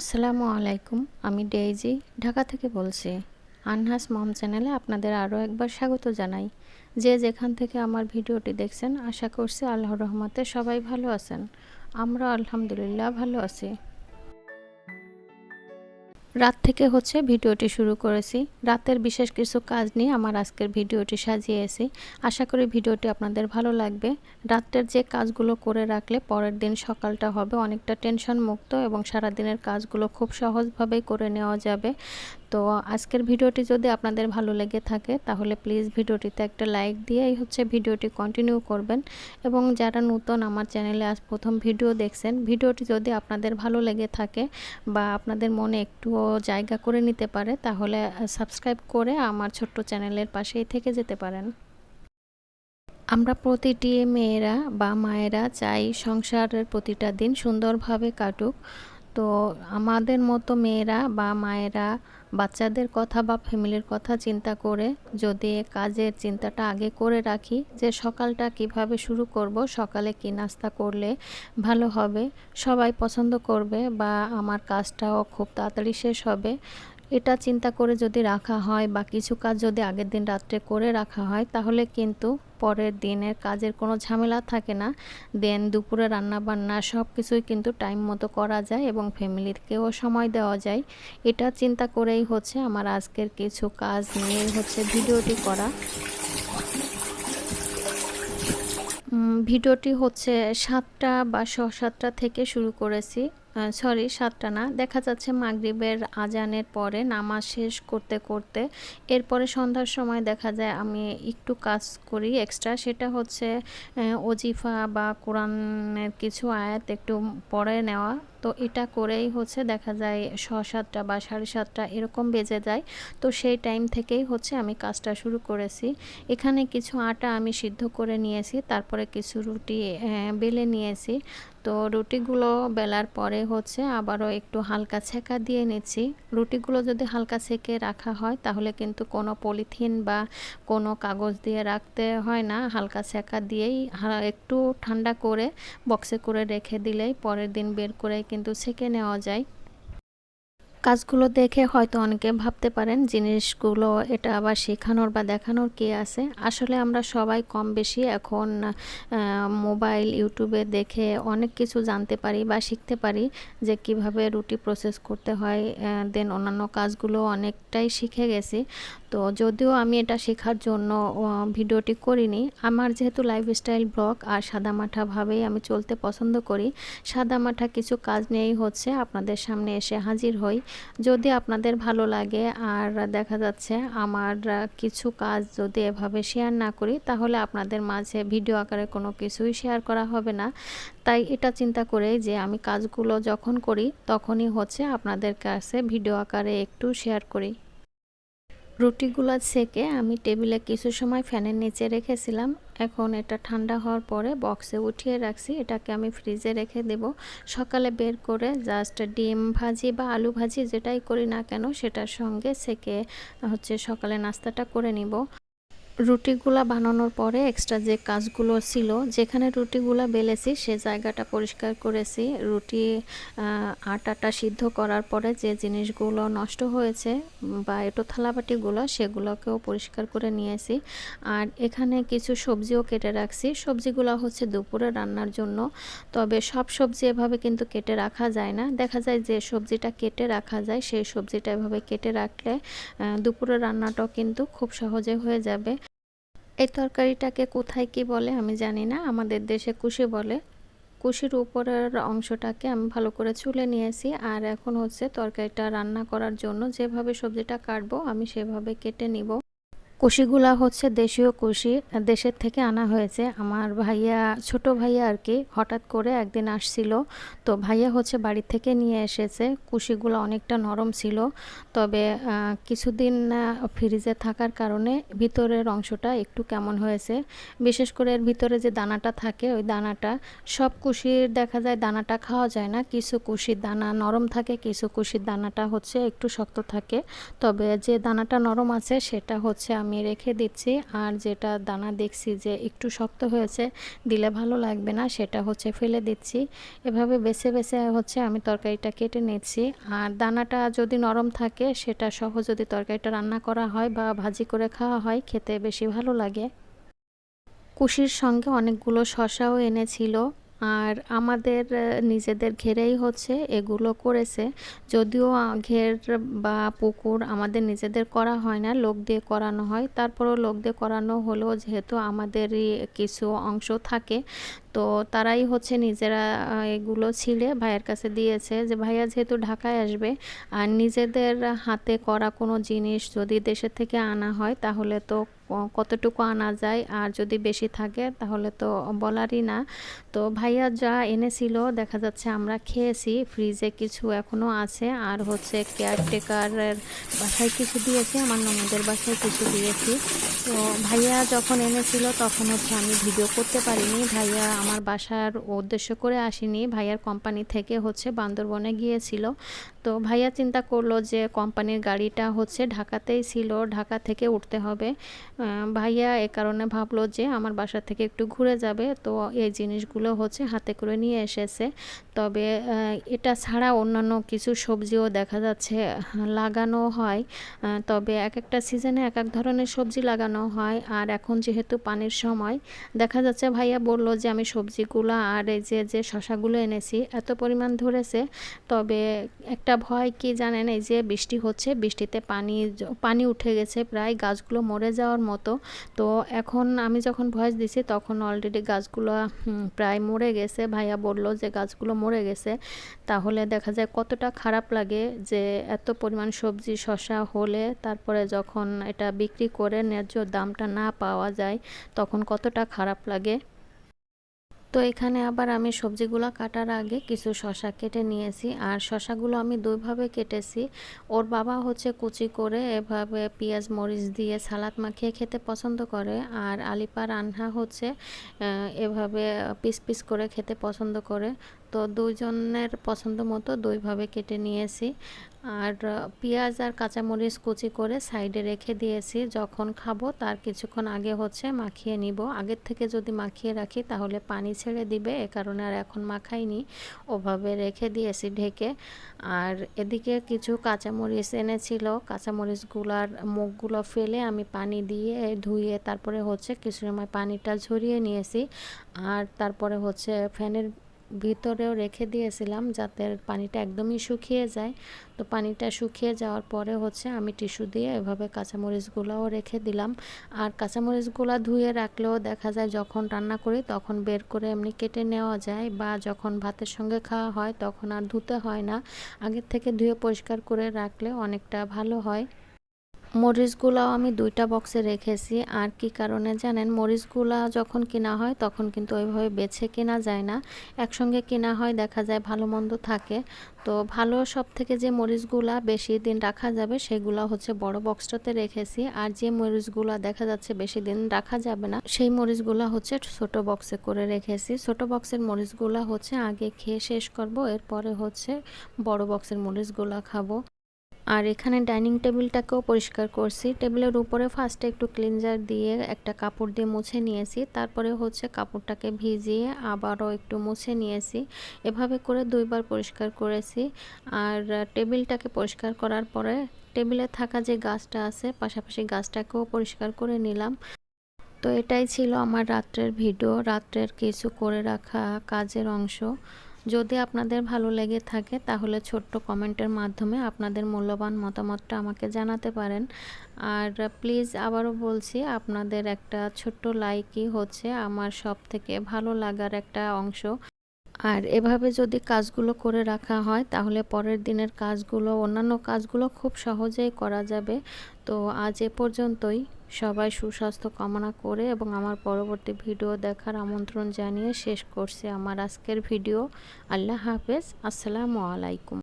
আসসালামু আলাইকুম, আমি ডেইজি, ঢাকা থেকে বলছি। আনহাস মম চ্যানেলে আপনাদের আরও একবার স্বাগত জানাই। যে যেখান থেকে আমার ভিডিওটি দেখছেন, আশা করছি আল্লাহ রহমতে সবাই ভালো আছেন। আমরা আলহামদুলিল্লাহ ভালো আছি। রাত থেকে হচ্ছে ভিডিওটি শুরু করেছি। রাতের বিশেষ কিছু কাজ নিয়ে আমার আজকের ভিডিওটি সাজিয়েছি। আশা করি ভিডিওটি আপনাদের ভালো লাগবে। রাতের যে কাজগুলো করে রাখলে পরের দিন সকালটা হবে অনেকটা টেনশন মুক্ত এবং সারাদিনের কাজগুলো খুব সহজভাবেই করে নেওয়া যাবে। তো আজকের ভিডিওটি যদি আপনাদের ভালো লেগে থাকে, তাহলে প্লিজ ভিডিওটিতে একটা লাইক দিয়েই হচ্ছে ভিডিওটি কন্টিনিউ করবেন। এবং যারা নতুন আমার চ্যানেলে আজ প্রথম ভিডিও দেখছেন, ভিডিওটি যদি আপনাদের ভালো লেগে থাকে বা আপনাদের মনে একটুও জায়গা করে নিতে পারে, তাহলে সাবস্ক্রাইব করে আমার ছোট্ট চ্যানেলের পাশেই থেকে যেতে পারেন। আমরা প্রতিটি মেয়েরা বা মায়েরা চাই সংসারের প্রতিটা দিন সুন্দরভাবে কাটুক। তো আমাদের মতো মেয়েরা বা মায়েরা বাচ্চাদের কথা বা ফ্যামিলির কথা চিন্তা করে যদি কাজের চিন্তাটা আগে করে রাখি যে সকালটা কীভাবে শুরু করব, সকালে কি নাস্তা করলে ভালো হবে, সবাই পছন্দ করবে বা আমার কাজটাও খুব তাড়াতাড়ি শেষ হবে, এটা চিন্তা করে যদি রাখা হয় বা কিছু কাজ যদি আগের দিন রাত্রে করে রাখা হয় তাহলে কিন্তু পরের দিনের কাজের কোনো ঝামেলা থাকে না। দেন দুপুরে রান্না বান্না সব কিছুই কিন্তু টাইম মতো করা যায় এবং ফ্যামিলিকেও সময় দেওয়া যায়। এটা চিন্তা করেই হচ্ছে আমার আজকের কিছু কাজ নিয়ে হচ্ছে ভিডিওটি করা। ভিডিওটি হচ্ছে সাতটা বা ছ সাতটা থেকে শুরু করেছি। সরি সাতটা না। দেখা যাচ্ছে মাগরিবের আজানের পরে নামাজ শেষ করতে করতে এরপরে সন্ধ্যার সময় দেখা যায় আমি একটু কাজ করি এক্সট্রা সেটা হচ্ছে অজিফা বা কোরআনের কিছু আয়াত একটু পরে নেওয়া। তো এটা করেই হচ্ছে দেখা যায় ছ সাতটা বা সাড়ে সাতটা এরকম বেজে যায়। তো সেই টাইম থেকেই হচ্ছে আমি কাজটা শুরু করেছি। এখানে কিছু আটা আমি সিদ্ধ করে নিয়েছি, তারপরে কিছু রুটি বেলে নিয়েছি। তো রুটিগুলো বেলার পরে হচ্ছে আবারও একটু হালকা ছেঁকা দিয়ে নিচ্ছি। রুটিগুলো যদি হালকা ছেঁকে রাখা হয়, তাহলে কিন্তু কোনো পলিথিন বা কোনো কাগজ দিয়ে রাখতে হয় না। হালকা ছেঁকা দিয়েই একটু ঠান্ডা করে বক্সে করে রেখে দিলেই পরের দিন বের করে কিন্তু ছেঁকে নেওয়া যায়। কাজগুলো দেখে হয়তো অনেকে ভাবতে পারেন জিনিসগুলো এটা আবার শেখানোর বা দেখানোর কে আছে। আসলে আমরা সবাই কম বেশি এখন মোবাইল, ইউটিউবে দেখে অনেক কিছু জানতে পারি বা শিখতে পারি যে কীভাবে রুটি প্রসেস করতে হয় দেন অন্যান্য কাজগুলো অনেকটাই শিখে গেছি। তো যদিও আমি এটা শেখার জন্য ভিডিওটি করিনি, আমার যেহেতু লাইফস্টাইল ব্লগ আর সাদামাঠাভাবেই আমি চলতে পছন্দ করি সাদামাঠা কিছু কাজ নিয়েই হচ্ছে, আপনাদের সামনে এসে হাজির হই। যদি আপনাদের ভালো লাগে আর দেখা যাচ্ছে আমার কিছু কাজ যদি এভাবে শেয়ার না করি, তাহলে আপনাদের মাঝে ভিডিও আকারে কোনো কিছুই শেয়ার করা হবে না। তাই এটা চিন্তা করে যে আমি কাজগুলো যখন করি, তখনই হচ্ছে আপনাদের কাছে ভিডিও আকারে একটু শেয়ার করি। রুটিগুলো সেকে আমি টেবিলে কিছু সময় ফ্যানের নিচে রেখেছিলাম। এখন এটা ঠান্ডা হওয়ার পরে বক্সে উঠিয়ে রাখছি। এটাকে আমি ফ্রিজে রেখে দেব। সকালে বের করে জাস্ট ডিম ভাজি বা আলু ভাজি যেটাই করি না কেন, সেটার সঙ্গে সেকে হচ্ছে সকালে নাস্তাটা করে নিব। রুটিগুলা বানানোর পরে এক্সট্রা যে কাজগুলো ছিল, যেখানে রুটিগুলা বেলেছি, সে জায়গাটা পরিষ্কার করেছি। রুটি আটাটা সিদ্ধ করার পরে যে জিনিসগুলো নষ্ট হয়েছে বা এটো থালাবাটিগুলো, সেগুলোকেও পরিষ্কার করে নিয়েছি। আর এখানে কিছু সবজিও কেটে রাখছি। সবজিগুলো হচ্ছে দুপুরে রান্নার জন্য, তবে সব সবজি এভাবে কিন্তু কেটে রাখা যায় না। দেখা যায় যে সবজিটা কেটে রাখা যায়, সেই সবজিটা এভাবে কেটে রাখলে দুপুরে রান্নাটাও কিন্তু খুব সহজে হয়ে যাবে। এই তরকারিটাকে কোথায় কি বলে আমি জানি না, আমাদের দেশে কুশি বলে। কুশির উপরের অংশটাকে আমি ভালো করে চুলে নিয়েছি আর এখন হচ্ছে তরকারিটা রান্না করার জন্য যেভাবে সবজিটা কাটবো আমি সেভাবে কেটে নিব। কুশিগুলা হচ্ছে দেশীয় কুশি। দেশের থেকে আনা হয়েছে। আমার ভাইয়া, ছোট ভাইয়া আর কি, হঠাৎ করে একদিন আসছিল। তো ভাইয়া হচ্ছে বাড়ি থেকে নিয়ে এসেছে। কুশিগুলো অনেকটা নরম ছিল। তবে কিছুদিন ফ্রিজে থাকার কারণে ভিতরের অংশটা একটু কেমন হয়েছে। বিশেষ করে এর ভিতরে যে দানাটা থাকে, ওই দানাটা, সব কুশির দেখা যায় দানাটা খাওয়া যায় না। কিছু কুশির দানা নরম থাকে, কিছু কুশির দানাটা হচ্ছে একটু শক্ত থাকে। তবে যে দানাটা নরম আছে, সেটা হচ্ছে আমি রেখে দিচ্ছি। আর যেটা দানা দেখছি যে একটু শক্ত হয়েছে, দিলে ভালো লাগবে না, সেটা হচ্ছে ফেলে দিচ্ছি। এভাবে বেছে বেছে হচ্ছে আমি তরকারিটা কেটে নিচ্ছি। আর দানাটা যদি নরম থাকে, সেটা সহ যদি তরকারিটা রান্না করা হয় বা ভাজি করে খাওয়া হয়, খেতে বেশি ভালো লাগে। কুশির সঙ্গে অনেকগুলো শশাও এনেছিল। আর আমাদের নিজেদের ঘেরেই হচ্ছে এগুলো করেছে। যদিও ঘের বা পুকুর আমাদের নিজেদের করা হয় না, লোক দিয়ে করানো হয়। তারপরও লোক দিয়ে করানো হলেও যেহেতু আমাদেরই কিছু অংশ থাকে, তো তারাই হচ্ছে নিজেরা এগুলো ছিঁড়ে ভাইয়ের কাছে দিয়েছে যে, ভাইয়া যেহেতু ঢাকায় আসবে, আর নিজেদের হাতে করা কোনো জিনিস যদি দেশের থেকে আনা হয়, তাহলে তো কতটুকু আনা যায় আর যদি বেশি থাকে তাহলে তো বলারই না। তো ভাইয়া যা এনেছিল, দেখা যাচ্ছে আমরা খেয়েছি, ফ্রিজে কিছু এখনও আছে আর হচ্ছে কেয়ারটেকারের বাসায় কিছু দিয়েছি, আমার ননদের বাসায় কিছু দিয়েছি। তো ভাইয়া যখন এনেছিল তখন হচ্ছে আমি ভিডিও করতে পারিনি। ভাইয়া আমার বাসার উদ্দেশ্য করে আসিনি, ভাইয়ার কোম্পানি থেকে হচ্ছে বান্দরবনে গিয়েছিল। তো ভাইয়া চিন্তা করল যে কোম্পানির গাড়িটা হচ্ছে ঢাকাতেই ছিল, ঢাকা থেকে উঠতে হবে। ভাইয়া এ কারণে ভাবলো যে আমার বাসা থেকে একটু ঘুরে যাবে। তো এই জিনিসগুলো হচ্ছে হাতে করে নিয়ে এসেছে। তবে এটা ছাড়া অন্যান্য কিছু সবজিও দেখা যাচ্ছে লাগানো হয়। তবে এক একটা সিজনে এক এক ধরনের সবজি লাগানো হয়। আর এখন যেহেতু পানির সময়, দেখা যাচ্ছে ভাইয়া বলল যে আমি সবজিগুলো আর এই যে যে শশাগুলো এনেছি, এত পরিমাণ ধরেছে। তবে একটা ভয় কি জানেন, এই যে বৃষ্টি হচ্ছে, বৃষ্টিতে পানি পানি উঠে গেছে। প্রায় গাছগুলো মরে যাওয়ার মতো। তো এখন আমি যখন ভয়েস দিছি, তখন অলরেডি গাছগুলো প্রায় মরে গেছে। ভাইয়া বলল যে গাছগুলো মরে গেছে। তাহলে দেখা যায় কতটা খারাপ লাগে যে এত পরিমাণ সবজি শশা হলে তারপরে যখন এটা বিক্রি করে ন্যায্য দামটা না পাওয়া যায়, তখন কতটা খারাপ লাগে। তো এখানে আবার আমি সবজিগুলো কাটার আগে কিছু শশা কেটে নিয়েছি। আর শশাগুলো আমি দুইভাবে কেটেছি। ওর বাবা হচ্ছে কুচি করে এভাবে পেঁয়াজ, মরিচ দিয়ে সালাদ মাখিয়ে খেতে পছন্দ করে। আর আলিপা রান্না হচ্ছে এভাবে পিস পিস করে খেতে পছন্দ করে। তো দুইজনের পছন্দ মতো দুইভাবে কেটে নিয়েছি। আর পেঁয়াজ আর কাঁচামরিচ কুচি করে সাইডে রেখে দিয়েছি। যখন খাব তার কিছুক্ষণ আগে হচ্ছে মাখিয়ে নিব। আগের থেকে যদি মাখিয়ে রাখি তাহলে পানি ছেড়ে দিবে, এ কারণে আর এখন মাখাইনি। ওভাবে রেখে দিয়েছি ঢেকে। আর এদিকে কিছু কাঁচামরিচ এনেছিল। কাঁচামরিচগুলার মুখগুলো ফেলে আমি পানি দিয়ে ধুয়ে তারপরে হচ্ছে কিছু সময় পানিটা ঝরিয়ে নিয়েছি। আর তারপরে হচ্ছে ফ্যানের ভিতরেও রেখে দিয়েছিলাম যাতে পানিটা একদমই শুকিয়ে যায়। তো পানিটা শুকিয়ে যাওয়ার পরে হচ্ছে আমি টিস্যু দিয়ে এভাবে কাঁচামরিচগুলোও রেখে দিলাম। আর কাঁচামরিচগুলো ধুয়ে রাখলেও দেখা যায় যখন রান্না করি তখন বের করে এমনি কেটে নেওয়া যায় বা যখন ভাতের সঙ্গে খাওয়া হয় তখন আর ধুতে হয় না। আগের থেকে ধুয়ে পরিষ্কার করে রাখলে অনেকটা ভালো হয়। মরিচগুলাও আমি দুইটা বক্সে রেখেছি। আর কি কারণে জানেন? মরিচগুলা যখন কেনা হয়, তখন কিন্তু ওইভাবে বেছে কেনা যায় না। একসঙ্গে কেনা হয়, দেখা যায় ভালো মন্দ থাকে। তো ভালো সব থেকে যে মরিচগুলা বেশি দিন রাখা যাবে, সেগুলো হচ্ছে বড় বক্সটাতে রেখেছি। আর যে মরিচগুলা দেখা যাচ্ছে বেশি দিন রাখা যাবে না, সেই মরিচগুলা হচ্ছে ছোট বক্সে করে রেখেছি। ছোট বক্সের মরিচগুলা হচ্ছে আগে খেয়ে শেষ করব, এরপরে হচ্ছে বড় বক্সের মরিচগুলা খাব। আর এখানে ডাইনিং টেবিলটাকেও পরিষ্কার করছি। টেবিলের উপরে ফার্স্টে একটু ক্লিনজার দিয়ে একটা কাপড় দিয়ে মুছে নিয়েছি। তারপরে হচ্ছে কাপড়টাকে ভিজিয়ে আবারও একটু মুছে নিয়েছি। এভাবে করে দুইবার পরিষ্কার করেছি। আর টেবিলটাকে পরিষ্কার করার পরে টেবিলে থাকা যে গাছটা আছে, পাশাপাশি গাছটাকেও পরিষ্কার করে নিলাম। তো এটাই ছিল আমার রাত্রের ভিডিও। রাত্রের কিছু করে রাখা কাজের অংশ। যদি আপনাদের ভালো লেগে থাকে, তাহলে ছোট্ট কমেন্টের মাধ্যমে আপনাদের মূল্যবান মতামতটা আমাকে জানাতে পারেন। আর প্লিজ আবারও বলছি, আপনাদের একটা ছোট্ট লাইকই হচ্ছে আমার সব থেকে ভালো লাগার একটা অংশ। আর এভাবে যদি কাজগুলো করে রাখা হয়, তাহলে পরের দিনের কাজগুলো, অন্যান্য কাজগুলো খুব সহজেই করা যাবে। তো আজ এ পর্যন্তই। সবাই সুস্বাস্থ্য কামনা করে এবং আমার পরবর্তী ভিডিও দেখার আমন্ত্রণ জানিয়ে শেষ করছে আমার আজকের ভিডিও। আল্লাহ হাফেজ। আসসালামু আলাইকুম।